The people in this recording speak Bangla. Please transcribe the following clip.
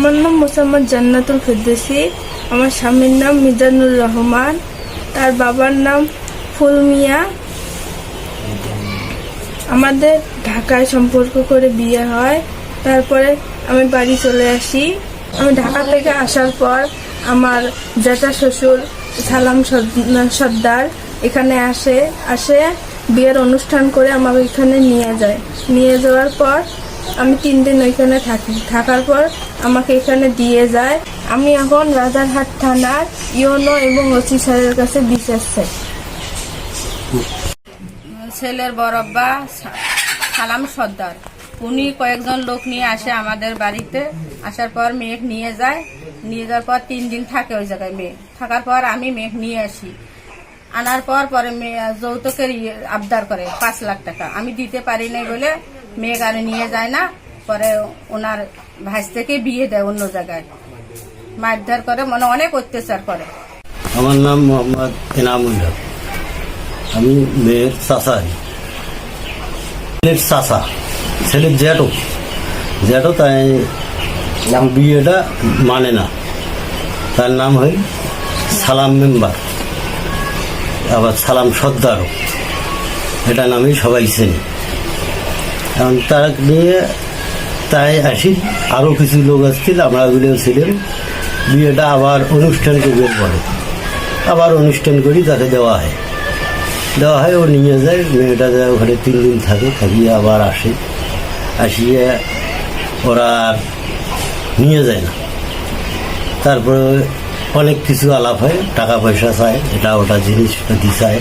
আমার নাম মোসাম্মদ জান্নাতুল ফেরদৌসি। আমার স্বামীর নাম মিজানুর রহমান। তার বাবার নাম ফুলমিয়া। আমাদের ঢাকায় সম্পর্ক করে বিয়ে হয়। তারপরে আমি বাড়ি চলে আসি। আমি ঢাকা থেকে আসার পর আমার জ্যাঠা শ্বশুর সালাম সর্দার এখানে আসে। আসে বিয়ের অনুষ্ঠান করে আমাকে এখানে নিয়ে যায়। নিয়ে যাওয়ার পর আমি তিন দিন ওইখানে থাকি। থাকার পর আমাকে এখানে দিয়ে যায়। আমি এখন রাজারহাট থানার ইউনো এবং ওসি স্যারের কাছে বিচার চাই। ছেলের বরব্বা সালাম সর্দার। উনি কয়েকজন লোক নিয়ে আসে আমাদের বাড়িতে। আসার পর মেঘ নিয়ে যায়। নিয়ে যাওয়ার পর তিন দিন থাকে ওই জায়গায় মেঘ। থাকার পর আমি মেঘ নিয়ে আসি। আনার পর পরে যৌতুকের ইয়ে আবদার করে পাঁচ লাখ টাকা। আমি দিতে পারি নাই বলে মেঘ আর নিয়ে যায় না, পরে ওনার ভাইস থেকে বিয়ে দেয় অন্য জায়গায়। মারধর করে মানে অনেক অত্যাচার করে। আমার নাম মোহাম্মদ এনামুল আমি মেয়ের চাষা ছেলের চাষা ছেলের জ্যাঠো। জ্যাঠো তাই নাম বিয়েটা মানে না। তার নাম হই সালাম মেম্বার। আবার সালাম সর্দারও। এটা নামেই সবাই চেনে। এখন তার নিয়ে তাই আসি আরও কিছু লোক আসছিল, আমরা ওগুলো ছিলেন বিয়েটা আবার অনুষ্ঠান করবে পরে আবার অনুষ্ঠান করি তাকে দেওয়া হয়। দেওয়া হয়, ও নিয়ে যায়। মেয়েটা যায় ওখানে তিন দিন থাকে থাকিয়ে আবার আসে। আসিয়ে ওরা নিয়ে যায় না। তারপরে অনেক কিছু আলাপ হয়, টাকা পয়সা চায়, এটা ওটা জিনিসপাতি চায়।